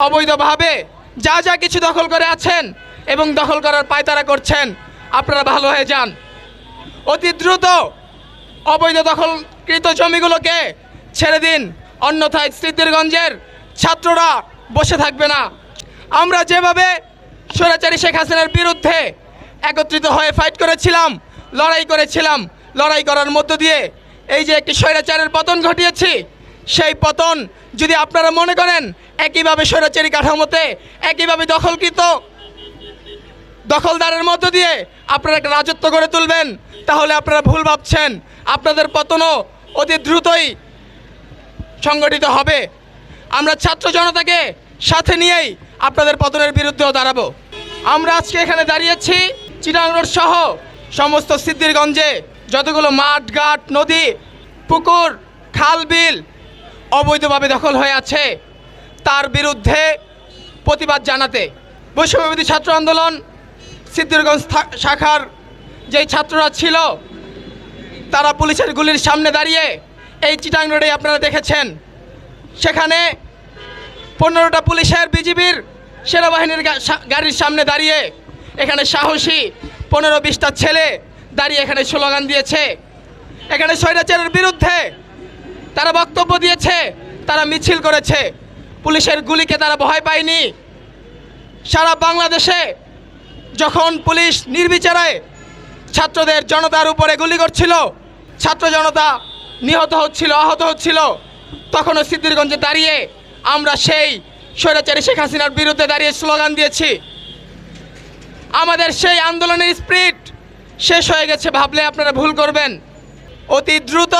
অবৈধভাবে যা যা কিছু দখল করে আছেন এবং দখল করার পায়তারা করছেন, আপনারা ভালো হয়ে যান। অতি দ্রুত অবৈধ দখলকৃত জমিগুলোকে ছেড়ে দিন। অন্যথায় স্মৃতিরগঞ্জের ছাত্ররা বসে থাকবে না। আমরা যেভাবে স্বৈরাচারী শেখ হাসিনার বিরুদ্ধে একত্রিত হয়ে ফাইট করেছিলাম, লড়াই করেছিলাম, লড়াই করার মধ্য দিয়ে এই যে একটি স্বৈরাচারের পতন ঘটিয়েছি সেই পতন যদি আপনারা মনে করেন, একইভাবে স্বৈরাচারী কাঠামোতে, একইভাবে দখলকৃত দখলদারের মধ্য দিয়ে আপনারা একটা রাজত্ব গড়ে তুলবেন, তাহলে আপনারা ভুল ভাবছেন। আপনাদের পতনও অতি দ্রুতই সংগঠিত হবে। আমরা ছাত্র জনতাকে সাথে নিয়েই আপনাদের পতনের বিরুদ্ধেও দাঁড়াবো। আমরা আজকে এখানে দাঁড়িয়েছি, চিটাং রোড সহ সমস্ত সিদ্ধিরগঞ্জে যতগুলো মাঠ ঘাট নদী, পুকুর, খাল, বিল অবৈধভাবে দখল হয়ে আছে। তার বিরুদ্ধে প্রতিবাদ জানাতে বৈষম্যবিধি ছাত্র আন্দোলন সিদ্ধিরগঞ্জ শাখার যেই ছাত্ররা ছিল, তারা পুলিশের গুলির সামনে দাঁড়িয়ে এই চিটাং রোডে আপনারা দেখেছেন। সেখানে পনেরোটা পুলিশের বিজিবির সেনাবাহিনীর গাড়ির সামনে দাঁড়িয়ে এখানে সাহসী পনেরো বিশটা ছেলে দাঁড়িয়ে এখানে স্লোগান দিয়েছে। এখানে স্বৈরাচারের বিরুদ্ধে তারা বক্তব্য দিয়েছে, তারা মিছিল করেছে। পুলিশের গুলিকে তারা ভয় পায়নি। সারা বাংলাদেশে যখন পুলিশ নির্বিচারে ছাত্রদের জনতার উপরে গুলি করছিল, ছাত্র জনতা নিহত হচ্ছিল, আহত হচ্ছিল, তখনও সিদ্ধিরগঞ্জে দাঁড়িয়ে আমরা সেই স্বৈরাচারী শেখ হাসিনার বিরুদ্ধে দাঁড়িয়ে স্লোগান দিয়েছি। আমাদের সেই আন্দোলনের স্পিরিট শেষ হয়ে গেছে ভাবলে আপনারা ভুল করবেন। অতি দ্রুত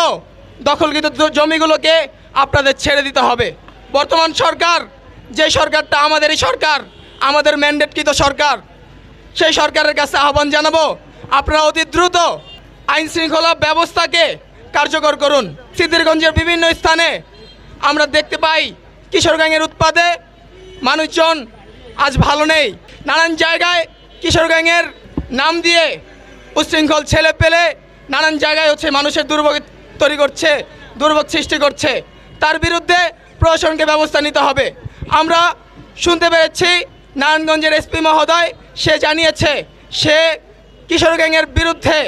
দখলকৃত জমিগুলোকে আপনাদের ছেড়ে দিতে হবে। বর্তমান সরকার, যে সরকারটা আমাদেরই সরকার, আমাদের ম্যান্ডেটকৃত সরকার, সেই সরকারের কাছে আহ্বান জানাব, আপনারা অতি দ্রুত আইন শৃঙ্খলা ব্যবস্থাকে কার্যকর করুন। সিদ্ধিরগঞ্জের বিভিন্ন স্থানে আমরা দেখতে পাই, কিশোর গ্যাংয়ের উৎপাদে মানুষজন আজ ভালো নেই। নানান জায়গায় কিশোর গ্যাংয়ের নাম দিয়ে উচ্ছৃঙ্খল ছেলে পেলে নানান জায়গায় হচ্ছে মানুষের দুর্ভোগ তৈরি করছে, দুর্ভোগ সৃষ্টি করছে, তার বিরুদ্ধে প্রশাসনকে ব্যবস্থা নিতে হবে। আমরা শুনতে পেরেছি, নারায়ণগঞ্জের এসপি মহোদয় সে জানিয়েছে, সে কিশোর গ্যাংয়ের বিরুদ্ধে